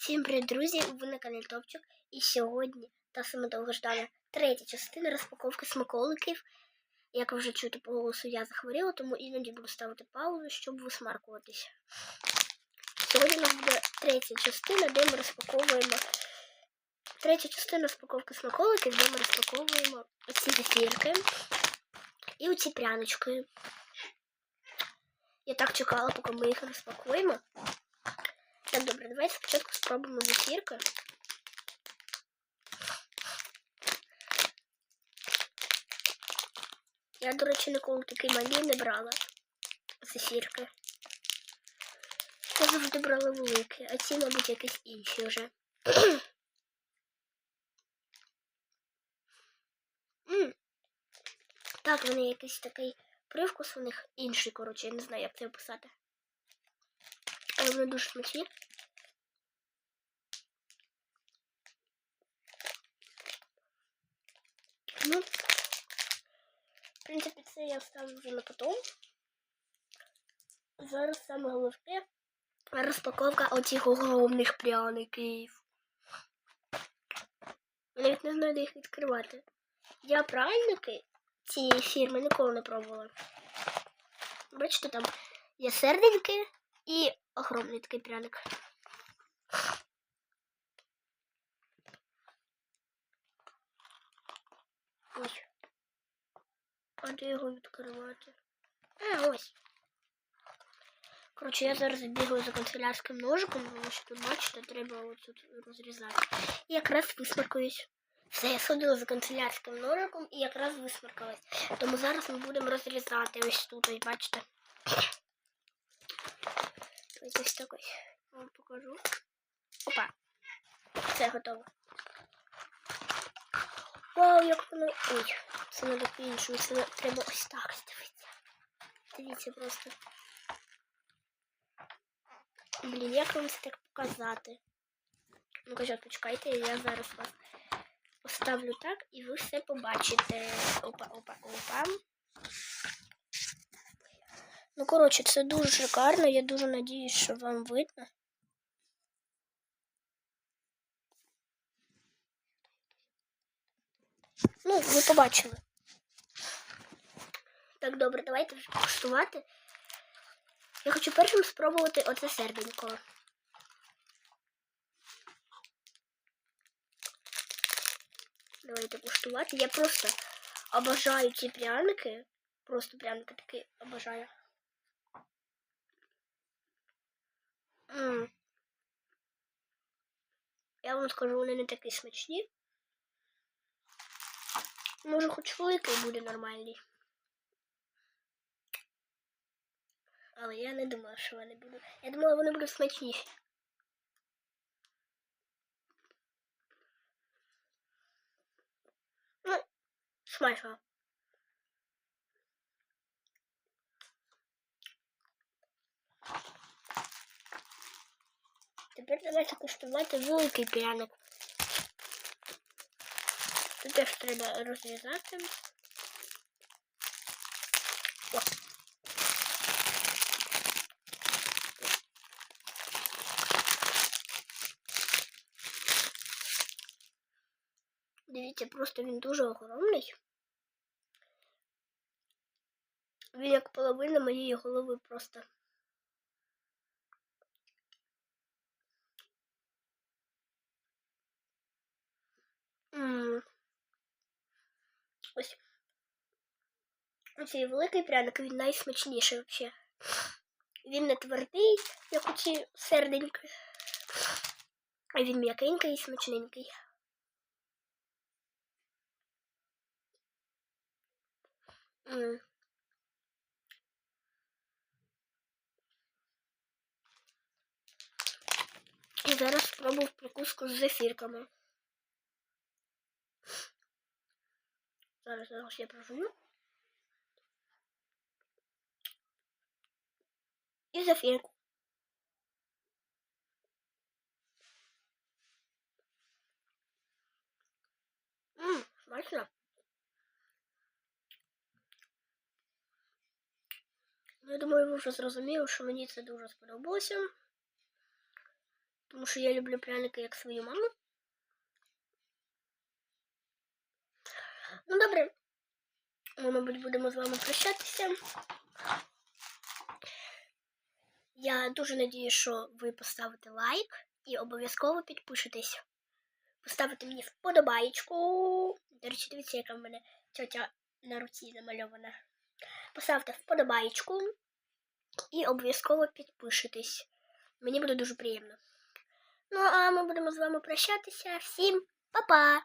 Всім привіт, друзі! Ви на каналі Топчик. І сьогодні та саме довгождана третя частина розпаковки смаколиків. Як ви вже чуєте по голосу, я захворіла, тому іноді буду ставити паузу, щоб висмаркуватися. Сьогодні у нас буде третя частина, де ми розпаковуємо. Третя частина розпаковки смаколиків, де ми розпаковуємо оці зефірки і оці прянички. Я так чекала, поки ми їх розпакуємо. Так, добре, давайте спочатку спробуємо зефірки. Я, до речі, ніколи такий малий не брала зефірки. Я завжди брала великі, а ці, мабуть, якісь інші вже. М. Так, вони якийсь такий привкус у них інший, коротше, я не знаю, як це описати. Але вони дуже смачні. Ну, в принципі, це я ставлю вже на потом. Зараз саме головне розпаковка оцих огромних пряників. Я навіть не знаю, де їх відкривати. Я пряники цієї фірми ніколи не пробувала. Бачите, там є серденьки і огромний такий пряник. Ой. А де його відкривати? А, ось. Коротше, я зараз бігаю за канцелярським ножиком, тому що тут, бачите, треба ось тут розрізати. І якраз висмаркуюсь. Все, я сходила за канцелярським ножиком і якраз висмаркалась. Тому зараз ми будемо розрізати ось тут, ось бачите. Ось ось так ось. Вам покажу. Опа. Все готово. Вау, як воно. Ой, це надо по-іншому. Це треба ось так дивитися. Дивіться просто. Блін, як вам це так показати? Ну кажу, почекайте, я зараз вас поставлю так і ви все побачите. Опа, опа, опа. Ну, коротше, це дуже шикарно. Я дуже надіюсь, що вам видно. Ну, ви побачили. Так, добре, давайте вже куштувати. Я хочу першим спробувати оце серденько. Давайте куштувати. Я просто обожаю ці пряники. Просто пряники такі обожаю. М. Я вам скажу, вони не такі смачні. Може, хоч великий буде нормальний. Але я не думала, що вони будуть. Я думала, вони будуть смачніші. Ну, смачно. Тепер давайте куштувати великий пряник. Тут теж треба розрізати. О. Дивіться, просто він дуже огромний. Він як половина моєї голови просто. М. Ось. Оцей великий пряник, він найсмачніший взагалі. Він не твердий, як оці серденьки. А він м'якенький і смачненький. І зараз спробую прикуску з зефірками. Зараз зараз я прожую. І зефірку. Ммм, смачно. Ну, я думаю, ви вже зрозуміли, що мені це дуже сподобалося. Тому що я люблю пряники як свою маму. Ну, добре. Ми, мабуть, будемо з вами прощатися. Я дуже надію, що ви поставите лайк і обов'язково підпишетесь. Поставите мені вподобаєчку. До речі, дивіться, яка в мене тьотя на руці намальована. Поставте вподобаєчку і обов'язково підпишитесь. Мені буде дуже приємно. Ну, а ми будемо з вами прощатися. Всім па-па!